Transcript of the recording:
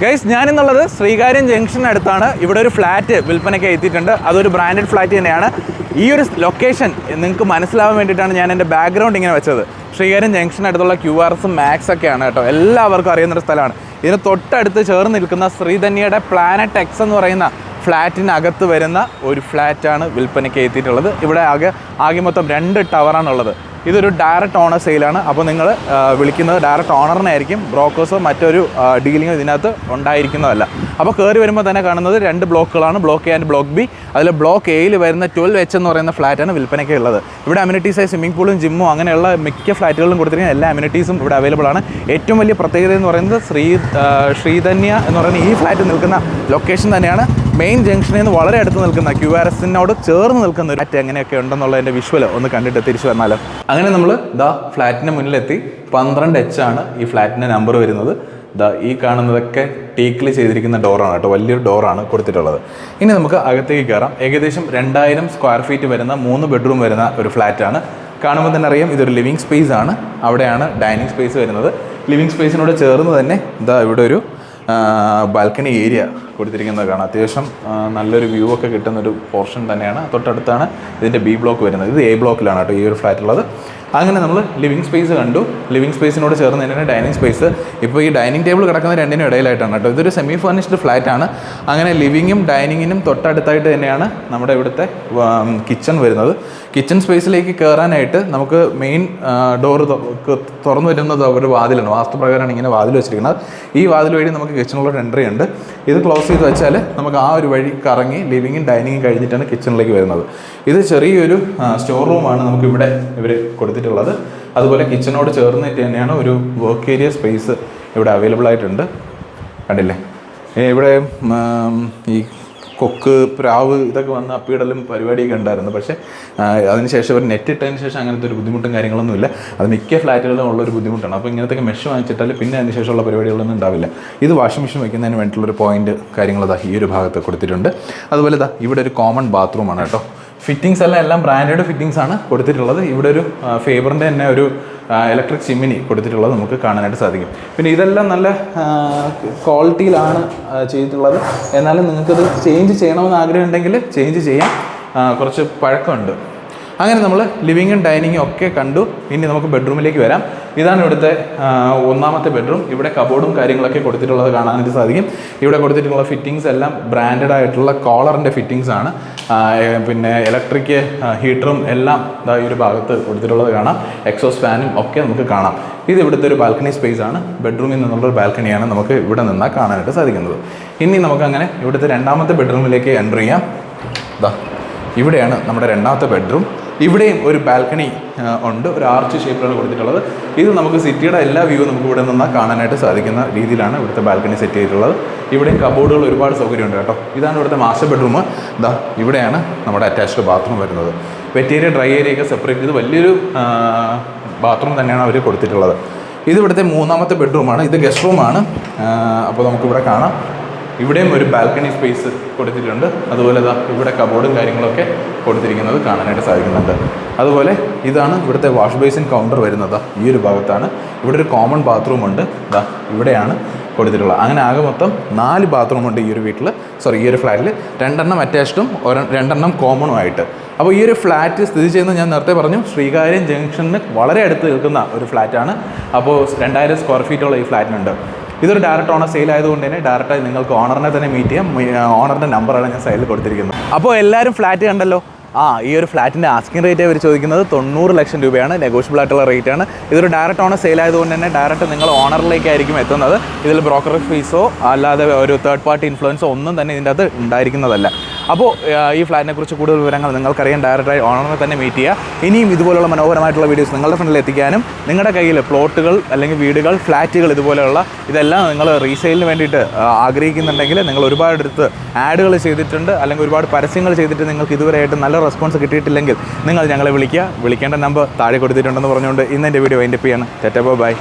Guys ഞാനെന്നുള്ളത് Sreekaryam ജംഗ്ഷനടുത്താണ് ഇവിടെ ഒരു flat വിൽപ്പനയ്ക്ക് എത്തിയിട്ടുണ്ട്. അതൊരു ബ്രാൻഡഡ് ഫ്ലാറ്റ് തന്നെയാണ്. ഈ ഒരു ലൊക്കേഷൻ നിങ്ങൾക്ക് മനസ്സിലാവാൻ വേണ്ടിയിട്ടാണ് ഞാൻ എന്റെ ബാക്ക്ഗ്രൗണ്ട് ഇങ്ങനെ വെച്ചത്. ശ്രീകാര്യം ജംഗ്ഷനടുത്തുള്ള ക്യു ആർ എസും മാക്സ് ഒക്കെയാണ് കേട്ടോ. എല്ലാവർക്കും അറിയുന്നൊരു സ്ഥലമാണ്. ഇതിന് തൊട്ടടുത്ത് ചേർന്ന് നിൽക്കുന്ന ശ്രീധന്യയുടെ പ്ലാനറ്റ് എക്സ് എന്ന് പറയുന്ന ഫ്ലാറ്റിനകത്ത് വരുന്ന ഒരു ഫ്ലാറ്റാണ് വിൽപ്പനയ്ക്ക് എത്തിയിട്ടുള്ളത്. ഇവിടെ ആകെ ആകെ മൊത്തം രണ്ട് ടവറാണുള്ളത് ഇതൊരു ഡയറക്റ്റ് ഓണർ സെയിലാണ് അപ്പോൾ നിങ്ങൾ വിളിക്കുന്നത് ഡയറക്റ്റ് ഓണറിനായിരിക്കും ബ്രോക്കേഴ്സോ മറ്റൊരു ഡീലിങ്ങോ ഇതിനകത്ത് ഉണ്ടായിരിക്കുന്നതല്ല. അപ്പോൾ കയറി വരുമ്പോൾ തന്നെ കാണുന്നത് രണ്ട് ബ്ലോക്കുകളാണ് block A and block B അതിൽ ബ്ലോക്ക് എയിൽ വരുന്ന ട്വൽവ് എച്ച് എന്ന് പറയുന്ന ഫ്ലാറ്റാണ് വിൽപ്പനയ്ക്ക് ഉള്ളത്. ഇവിടെ അമ്യൂണിറ്റീസായി സ്വിമ്മിംഗ് പൂളും ജിമ്മും അങ്ങനെയുള്ള മിക്ക ഫ്ലാറ്റുകളിലും കൊടുത്തിരിക്കുന്ന എല്ലാ അമ്യൂണിറ്റീസും ഇവിടെ അവൈലബിൾ ആണ്. ഏറ്റവും വലിയ പ്രത്യേകത എന്ന് പറയുന്നത് ശ്രീ ശ്രീധന്യ എന്ന് പറയുന്ന ഈ ഫ്ലാറ്റ് നിൽക്കുന്ന ലൊക്കേഷൻ തന്നെയാണ്. മെയിൻ ജംഗ്ഷനിൽ നിന്ന് വളരെ അടുത്ത് നിൽക്കുന്ന ക്യു ആർ എസിനോട് ചേർന്ന് നിൽക്കുന്ന ഒരു ഫ്ലാറ്റ് എങ്ങനെയൊക്കെ ഉണ്ടെന്നുള്ളതിന്റെ വിഷ്വൽ ഒന്ന് കണ്ടിട്ട് തിരിച്ചു വന്നാലോ. അങ്ങനെ നമ്മൾ ദാ ഫ്ലാറ്റിന്റെ മുന്നിലെത്തി. പന്ത്രണ്ട് എച്ച് ആണ് ഈ ഫ്ലാറ്റിന്റെ നമ്പർ വരുന്നത്. ദാ ഈ കാണുന്നതൊക്കെ ടീക്കിൽ ചെയ്തിരിക്കുന്ന ഡോറാണ് കേട്ടോ. വലിയൊരു ഡോറാണ് കൊടുത്തിട്ടുള്ളത്. ഇനി നമുക്ക് അകത്തേക്ക് കയറാം ഏകദേശം രണ്ടായിരം സ്ക്വയർ ഫീറ്റ് വരുന്ന മൂന്ന് ബെഡ്റൂം വരുന്ന ഒരു ഫ്ലാറ്റാണ് കാണുമ്പോൾ തന്നെ അറിയാം ഇതൊരു ലിവിങ് സ്പേസ് ആണ്. അവിടെയാണ് ഡൈനിങ് സ്പേസ് വരുന്നത്. ലിവിങ് സ്പേസിനോട് ചേർന്ന് തന്നെ ഇതാ ഇവിടെ ഒരു ബാൽക്കണി ഏരിയ കൊടുത്തിരിക്കുന്നത് കാണാം. അത്യാവശ്യം നല്ലൊരു വ്യൂ ഒക്കെ കിട്ടുന്ന ഒരു പോർഷൻ തന്നെയാണ്. തൊട്ടടുത്താണ് ഇതിന്റെ ബി ബ്ലോക്ക് വരുന്നത്. ഇത് എ ബ്ലോക്കിലാണ് കേട്ടോ ഈ ഒരു ഫ്ലാറ്റ് ഉള്ളത്. അങ്ങനെ നമ്മൾ ലിവിങ് സ്പേസ് കണ്ടു. ലിവിങ് സ്പേസിനോട് ചേർന്ന് തന്നെയാണ് ഡൈനിങ് സ്പേസ് ഇപ്പോൾ ഈ ഡൈനിങ് ടേബിൾ കിടക്കുന്ന രണ്ടിനും ഇടയിലായിട്ടാണ് കേട്ടോ. ഇതൊരു സെമി ഫർണിഷ്ഡ് ഫ്ലാറ്റ് ആണ്. അങ്ങനെ ലിവിങ്ങും ഡൈനിങ്ങിനും തൊട്ടടുത്തായിട്ട് തന്നെയാണ് നമ്മുടെ ഇവിടുത്തെ കിച്ചൺ വരുന്നത്. കിച്ചൺ സ്പേസിലേക്ക് കയറാനായിട്ട് നമുക്ക് മെയിൻ ഡോർ തുറന്നു വരുന്നത് ഒരു വാതിലാണ്. വാസ്തുപ്രകാരമാണ് ഇങ്ങനെ വാതിൽ വെച്ചിരിക്കുന്നത്. ഈ വാതിൽ വഴി നമുക്ക് കിച്ചണിലോട്ട് എൻട്രി ഉണ്ട്. ഇത് ക്ലോസ് ചെയ്ത് വെച്ചാൽ നമുക്ക് ആ ഒരു വഴി കറങ്ങി ലിവിങ്ങും ഡൈനിങ്ങും കഴിഞ്ഞിട്ടാണ് കിച്ചണിലേക്ക് വരുന്നത്. ഇത് ചെറിയൊരു സ്റ്റോർ റൂമാണ് നമുക്കിവിടെ ഇവർ ഇവർ കൊടുത്തിട്ടുള്ളത് അതുപോലെ കിച്ചണോട് ചേർന്നിട്ട് തന്നെയാണ് ഒരു വർക്ക് ഏരിയ സ്പേസ് ഇവിടെ അവൈലബിൾ ആയിട്ടുണ്ട്. കണ്ടില്ലേ? ഇവിടെ ഈ കൊക്ക് പ്രാവ് ഇതൊക്കെ വന്ന് അപ്പിടലും പരിപാടിയൊക്കെ ഉണ്ടായിരുന്നു. പക്ഷേ അതിനുശേഷം ഒരു നെറ്റ് ഇട്ടതിന് ശേഷം അങ്ങനത്തെ ഒരു ബുദ്ധിമുട്ടും കാര്യങ്ങളൊന്നുമില്ല. അത് മിക്ക ഫ്ലാറ്റുകളിലും ഉള്ളൊരു ബുദ്ധിമുട്ടാണ്. അപ്പോൾ ഇങ്ങനത്തെ മെഷ് വാങ്ങിച്ചിട്ടാൽ പിന്നെ അതിന് ശേഷമുള്ള പരിപാടികളൊന്നും ഉണ്ടാവില്ല. ഇത് വാഷിംഗ് മെഷീൻ വയ്ക്കുന്നതിന് വേണ്ടിയിട്ടുള്ളൊരു പോയിന്റ് കാര്യങ്ങൾ ഈ ഒരു ഭാഗത്ത് കൊടുത്തിട്ടുണ്ട്. അതുപോലെ ഇതാ ഇവിടെ ഒരു കോമൺ ബാത്റൂമാണ് കേട്ടോ. ഫിറ്റിങ്സ് എല്ലാം എല്ലാം ബ്രാൻഡഡ് ഫിറ്റിങ്സ് ആണ് കൊടുത്തിട്ടുള്ളത്. ഇവിടെ ഒരു ഫേബറിന്റെ തന്നെ ഒരു ഇലക്ട്രിക് ചിമ്മിനി കൊടുത്തിട്ടുള്ളത് നമുക്ക് കാണാനായിട്ട് സാധിക്കും. പിന്നെ ഇതെല്ലാം നല്ല ക്വാളിറ്റിയിലാണ് ചെയ്തിട്ടുള്ളത്. എന്നാലും നിങ്ങൾക്കത് ചേഞ്ച് ചെയ്യണമെന്ന് ആഗ്രഹം ഉണ്ടെങ്കിൽ ചേഞ്ച് ചെയ്യാം കുറച്ച് പഴക്കമുണ്ട്. അങ്ങനെ നമ്മൾ ലിവിങ്ങും ഡൈനിങ്ങും ഒക്കെ കണ്ടു. ഇനി നമുക്ക് ബെഡ്റൂമിലേക്ക് വരാം. ഇതാണ് ഇവിടുത്തെ ഒന്നാമത്തെ ബെഡ്റൂം ഇവിടെ കബോർഡും കാര്യങ്ങളൊക്കെ കൊടുത്തിട്ടുള്ളത് കാണാനായിട്ട് സാധിക്കും. ഇവിടെ കൊടുത്തിട്ടുള്ള ഫിറ്റിങ്സ് എല്ലാം ബ്രാൻഡഡ് ആയിട്ടുള്ള കോളറിന്റെ ഫിറ്റിങ്സ് ആണ്. പിന്നെ ഇലക്ട്രിക് ഹീറ്ററും എല്ലാം ഈ ഒരു ഭാഗത്ത് കൊടുത്തിട്ടുള്ളത് കാണാം. എക്സോസ് ഫാനും ഒക്കെ നമുക്ക് കാണാം. ഇത് ഇവിടുത്തെ ഒരു ബാൽക്കണി സ്പേസ് ആണ്. ബെഡ്റൂമിൽ നിന്നുള്ളൊരു ബാൽക്കണിയാണ് നമുക്ക് ഇവിടെ നിന്നാൽ കാണാനായിട്ട് സാധിക്കുന്നത്. ഇനി നമുക്കങ്ങനെ ഇവിടുത്തെ രണ്ടാമത്തെ ബെഡ്റൂമിലേക്ക് എന്റർ ചെയ്യാം. ദാ ഇവിടെയാണ് നമ്മുടെ രണ്ടാമത്തെ ബെഡ്റൂം ഇവിടെയും ഒരു ബാൽക്കണി ഉണ്ട്. ഒരു ആർച്ച് ഷേപ്പിലാണ് കൊടുത്തിട്ടുള്ളത്. ഇത് നമുക്ക് സിറ്റിയുടെ എല്ലാ വ്യൂ നമുക്ക് ഇവിടെ നിന്നാൽ കാണാനായിട്ട് സാധിക്കുന്ന രീതിയിലാണ് ഇവിടുത്തെ ബാൽക്കണി സെറ്റ് ചെയ്തിട്ടുള്ളത്. ഇവിടെയും കബോർഡുകൾ ഒരുപാട് സൗകര്യമുണ്ട് കേട്ടോ. ഇതാണ് ഇവിടുത്തെ മാസ്റ്റർ ബെഡ്റൂം ദാ ഇവിടെയാണ് നമ്മുടെ അറ്റാച്ച്ഡ് ബാത്റൂം വരുന്നത്. വെറ്റ് ഏരിയ ഡ്രൈ ഏരിയ ഒക്കെ സെപ്പറേറ്റ് ചെയ്ത് വലിയൊരു ബാത്റൂം തന്നെയാണ് അവർ കൊടുത്തിട്ടുള്ളത്. ഇത് ഇവിടുത്തെ മൂന്നാമത്തെ ബെഡ്റൂമാണ് ഇത് ഗസ്റ്റ് റൂമാണ് അപ്പോൾ നമുക്കിവിടെ കാണാം. ഇവിടെയും ഒരു ബാൽക്കണി സ്പേസ് കൊടുത്തിട്ടുണ്ട്. അതുപോലെ ഇതാ ഇവിടെ കബോർഡും കാര്യങ്ങളൊക്കെ കൊടുത്തിരിക്കുന്നത് കാണാനായിട്ട് സാധിക്കുന്നുണ്ട്. അതുപോലെ ഇതാണ് ഇവിടുത്തെ വാഷ് ബേസിൻ കൗണ്ടർ വരുന്നത്. ഈ ഒരു ഭാഗത്താണ്. ഇവിടെ ഒരു കോമൺ ബാത്റൂം ഉണ്ട്. ഇതാ ഇവിടെയാണ് കൊടുത്തിട്ടുള്ളത്. അങ്ങനെ ആകെ മൊത്തം നാല് ബാത്റൂം ഉണ്ട് ഈ ഒരു വീട്ടിൽ സോറി ഈ ഒരു ഫ്ലാറ്റിൽ രണ്ടെണ്ണം അറ്റാച്ച്ഡും ഒരെ രണ്ടെണ്ണം കോമണും ആയിട്ട്. അപ്പോൾ ഈ ഒരു ഫ്ലാറ്റ് സ്ഥിതി ചെയ്യുന്ന ഞാൻ നേരത്തെ പറഞ്ഞു ശ്രീകാര്യം ജംഗ്ഷന് വളരെ അടുത്ത് നിൽക്കുന്ന ഒരു ഫ്ലാറ്റാണ് അപ്പോൾ രണ്ടായിരം സ്ക്വയർ ഫീറ്റോളം ഈ ഫ്ലാറ്റിനുണ്ട് ഇതൊരു ഡയറക്റ്റ് ഓണർ സെയിൽ ആയതുകൊണ്ട് തന്നെ ഡയറക്റ്റായി നിങ്ങൾക്ക് ഓണറിനെ തന്നെ മീറ്റ് ചെയ്യാം. ഓണറിന്റെ നമ്പറാണ് ഞാൻ സൈഡിൽ കൊടുത്തിരിക്കുന്നത്. അപ്പോൾ എല്ലാവരും ഫ്ലാറ്റ് കണ്ടല്ലോ? ആ ഈ ഒരു ഫ്ലാറ്റിന്റെ ആസ്കിംഗ് റേറ്റ് അവർ ചോദിക്കുന്നത് തൊണ്ണൂറ് ലക്ഷം രൂപയാണ്. നെഗോഷ്യബിൾ ആയിട്ടുള്ള റേറ്റ് ആണ്. ഇതൊരു ഡയറക്റ്റ് ഓണർ സെയിൽ ആയതുകൊണ്ട് തന്നെ ഡയറക്റ്റ് നിങ്ങൾ ഓണറിലേക്കായിരിക്കും എത്തുന്നത്. ഇതിൽ ബ്രോക്കർ ഫീസോ അല്ലാതെ ഒരു തേർഡ് പാർട്ടി ഇൻഫ്ലുവൻസോ ഒന്നും തന്നെ ഇതിന്റെ അകത്ത് ഉണ്ടായിരിക്കുന്നതല്ല. അപ്പോൾ ഈ ഫ്ലാറ്റിനെ കുറിച്ച് കൂടുതൽ വിവരങ്ങൾ നിങ്ങൾക്കറിയാൻ ഡയറക്റ്റായി ഓണറിനെ തന്നെ മീറ്റ് ചെയ്യുക ഇനിയും ഇതുപോലുള്ള മനോഹരമായിട്ടുള്ള വീഡിയോസ് നിങ്ങളുടെ ഫ്രണ്ടിൽ എത്തിക്കാനും നിങ്ങളുടെ കയ്യിൽ പ്ലോട്ടുകൾ അല്ലെങ്കിൽ വീടുകൾ ഫ്ലാറ്റുകൾ ഇതുപോലെയുള്ള ഇതെല്ലാം നിങ്ങൾ റീസെയിലിന് വേണ്ടിയിട്ട് ആഗ്രഹിക്കുന്നുണ്ടെങ്കിൽ നിങ്ങൾ ഒരുപാട് അടുത്ത് ആഡുകൾ ചെയ്തിട്ടുണ്ട് അല്ലെങ്കിൽ ഒരുപാട് പരസ്യങ്ങൾ ചെയ്തിട്ട് നിങ്ങൾക്ക് ഇതുവരെയായിട്ട് നല്ല റെസ്പോൺസ് കിട്ടിയിട്ടില്ലെങ്കിൽ നിങ്ങൾ ഞങ്ങളെ വിളിക്കുക. വിളിക്കേണ്ട നമ്പർ താഴെ കൊടുത്തിട്ടുണ്ടെന്ന് പറഞ്ഞുകൊണ്ട് ഇന്ന് എന്റെ വീഡിയോ വൈൻഡപ്പ് ചെയ്യാണ്. ടെറ്റബോ ബൈ.